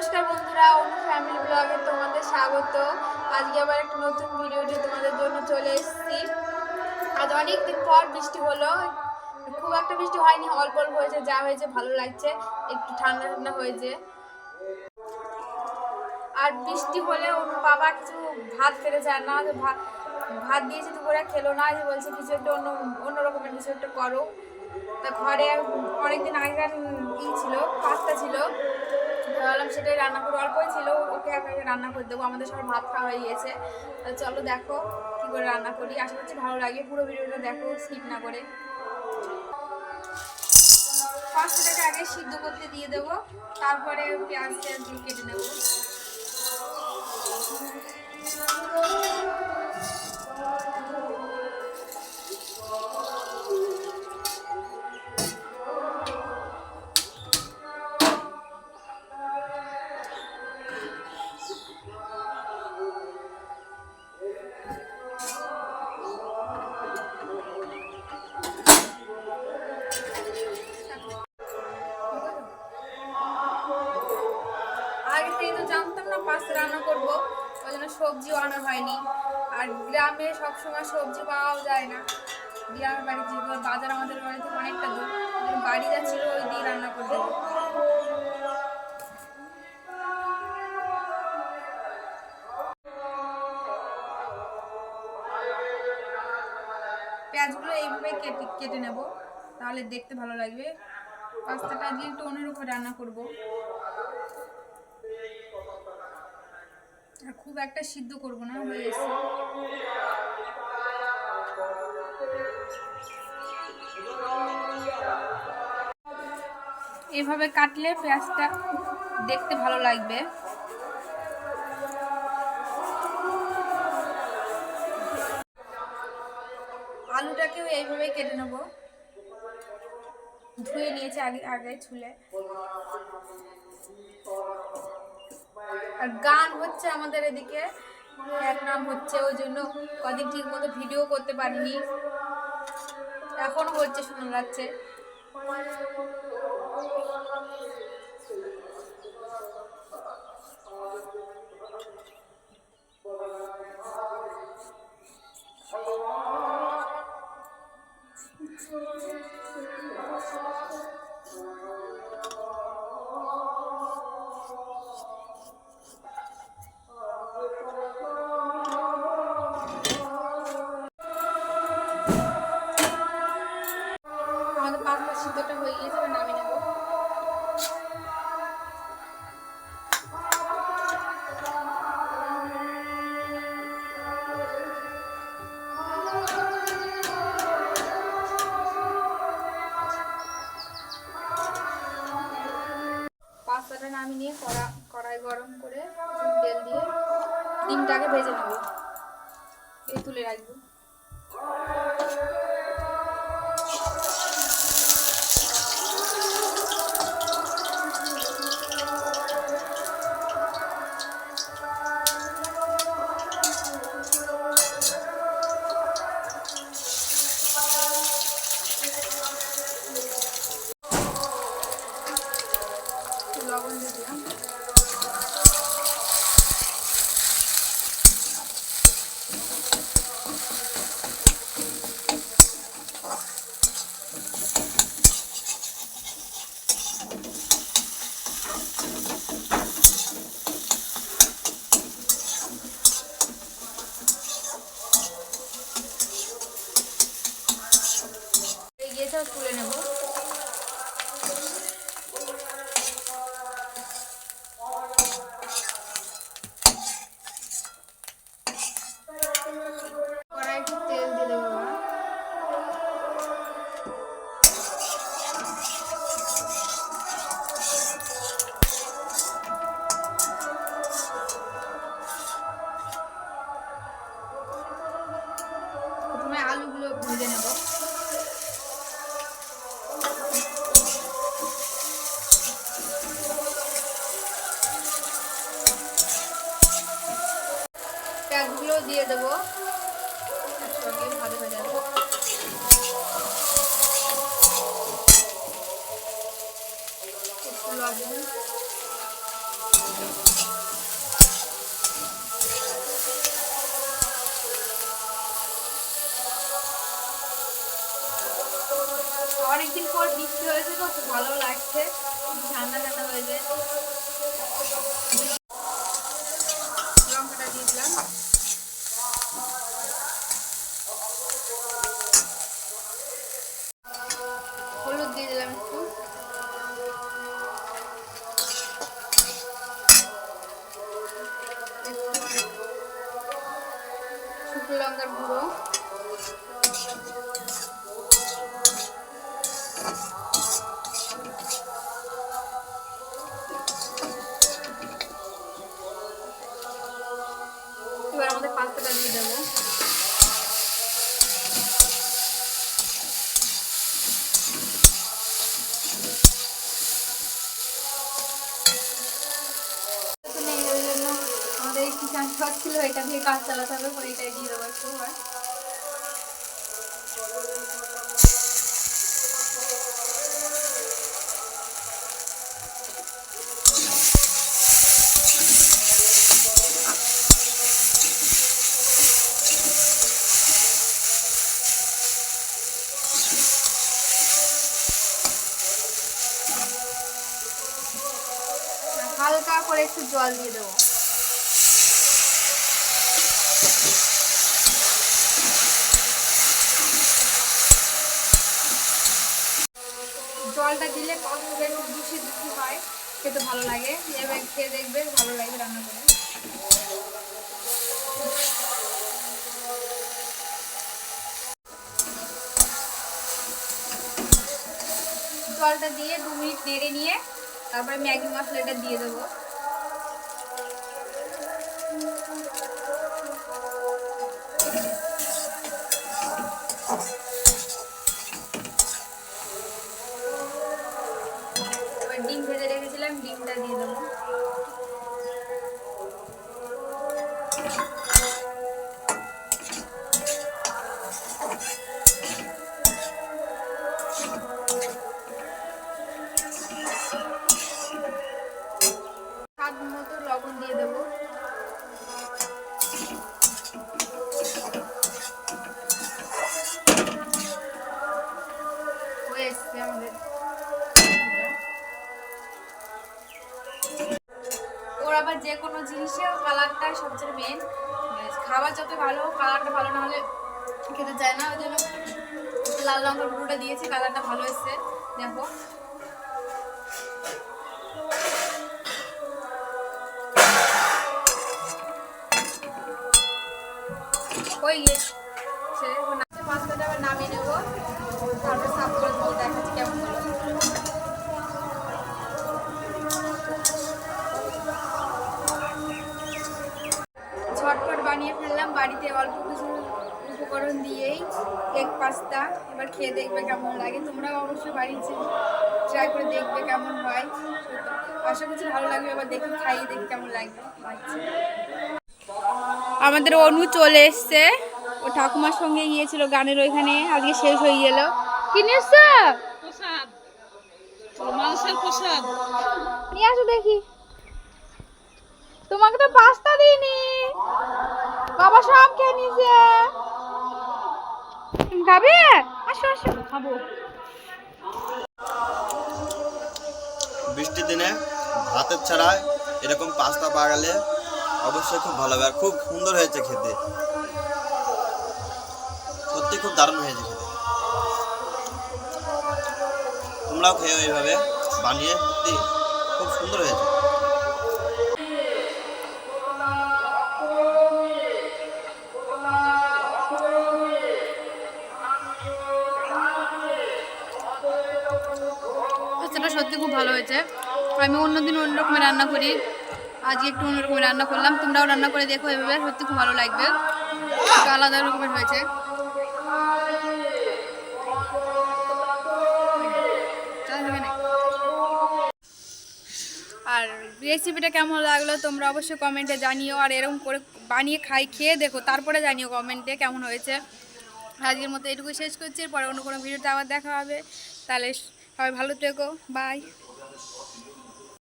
নমস্কার বন্ধুরা অনু ফ্যামিলি ব্লগে তোমাদের স্বাগত। আজকে আবার একটা নতুন ভিডিও নিয়ে তোমাদের জন্য চলে এসেছি। আজ অনেক দিন পর বৃষ্টি হলো। খুব একটা বৃষ্টি হয়নি, অল্প অল্প হয়েছে, যা হয়েছে ভালো লাগছে, একটু ঠান্ডা ঠান্ডা হয়েছে। আর বৃষ্টি হলে ওর বাবা কিছু ভাত খেতে চায় না ভাত ভাত দিয়েছে, দুপুরে খেলো না যে বলছে কিছু একটা অন্য অন্য রকমের কিছু একটা করো। তা ঘরে অনেকদিন আগেকার ই ছিল, পাস্তা ছিল। ভাবলাম সেটাই রান্না করে অল্পই ছিল, ওকে একা রান্না করে দেবো, আমাদের সবার ভাত খাওয়া গিয়েছে চলো দেখো কী করে রান্না করি। আশা করছি ভালো লাগে পুরো ভিডিওটা দেখো স্কিপ না করে। পাস্তাটাকে আগে সিদ্ধ করতে দিয়ে দেবো, তারপরে পেঁয়াজ টেয়াজ দিয়ে কেটে নেব। আগে তো জানতাম না পাস্তা রান্না করব। ওই জন্য সবজিও আনা হয়নি। আর গ্রামে সবসময় সবজি পাওয়াও যায় না। গ্রামের বাড়ি যেহেতু বাজার আমাদের বাড়ি থেকে অনেকটা দূর। বাড়ি যা ছিল ওই দিয়ে রান্না করতে। পেঁয়াজগুলো এইভাবে কেটে কেটে নেব। তাহলে দেখতে ভালো লাগবে। পাস্তাটা দিয়ে একটু অন্যরকম রান্না করব। আর খুব একটা সিদ্ধ করব না, হয়ে এসে এভাবে কাটলে পেঁয়াজটা দেখতে ভালো লাগবে। আলুটাকেও এইভাবেই কেটে নেব। ধুয়ে নিয়েছে আগে আগে ছুলে। আর গান হচ্ছে আমাদের এদিকে। এক নাম হচ্ছে ওই জন্য কদিন ঠিক মতো ভিডিও করতে পারিনি। এখনও হচ্ছে, শোনা যাচ্ছে। ডিমটাকে ভেজে নেব। এই তুলে রাখব। লবণ দিয়ে দিলাম। তুলে নেব। পেঁয়াজগুলো দিয়ে দেবো। একসঙ্গে ভালো হয়ে যাবে। অনেকদিন পর বৃষ্টি হয়েছে তো খুব ভালো লাগছে। ঠান্ডা ঠান্ডা হয়েছে এটা দিয়ে কাজ চালাতে হবে হালকা করে একটু জল দিয়ে দেবো। জলটা দিলে পাস্তাটা একটু দুষি দুষি হয়, খেতে ভালো লাগে। এবার খেয়ে দেখবে ভালো লাগবে রান্না করে। জলটা দিয়ে দু মিনিট নেড়ে নিয়ে তারপরে ম্যাগি মশলাটা দিয়ে দেবো। রেখেছিলাম ডিমটা দিয়ে দেবো। স্বাদ মতো লবণ দিয়ে দেবো। সবচেয়ে মেন খাবার যত ভালো কালারটা ভালো না হলে খেতে চায় না। ওই জন্য লাল রঙের পুরোটা দিয়েছি কালারটা ভালো এসছে। দেখো। ওই গিয়েছে। উপকরণ দিয়েই এগ পাস্তা এবার খেয়ে দেখবে কেমন লাগে। তোমরাও অবশ্যই বাড়িতে ট্রাই করে দেখবে কেমন হয়। আশা করছি ভালো লাগবে এবার দেখে খাইয়ে দেখি কেমন লাগবে আমাদের অনু চলে এসছে। ও ঠাকুমার সঙ্গে গিয়েছিল গানের ওইখানে আজকে শেষ হয়ে গেল। কি নিয়ে এসছো? প্রসাদ। প্রসাদ। নিয়ে আসো দেখি। তোমাকে তো পাস্তা দিইনি। বাবা সব খেয়ে তুমি আসো আসো। খাব। বৃষ্টির দিনে ভাতের ছাড়ায় এরকম পাস্তা গেলে অবশ্যই খুব ভালো হবে। আর খুব সুন্দর হয়েছে খেতে। সত্যি খুব দারুণ হয়েছে খেতে। তোমরাও খেয়ে এইভাবে বানিয়ে সত্যি খুব সুন্দর হয়েছে। পাস্তাটা সত্যি খুব ভালো হয়েছে। আমি অন্যদিন অন্য রকমের রান্না করি। আজকে একটু অন্য রকমের রান্না করলাম। তোমরাও রান্না করে দেখো এভাবে। সত্যি খুব ভালো লাগবে। আলাদা রকমের হয়েছে। আর রেসিপিটা কেমন লাগল তোমরা অবশ্যই কমেন্টে জানিও। আর এরকম করে বানিয়ে খাই, খেয়ে দেখো। তারপরে জানিও কমেন্টে কেমন হয়েছে। আজকের মতো এটুকু শেষ করছি। পরে অন্য কোনো ভিডিওতে আবার দেখা হবে। তাহলে সবাই ভালো থেকো বাই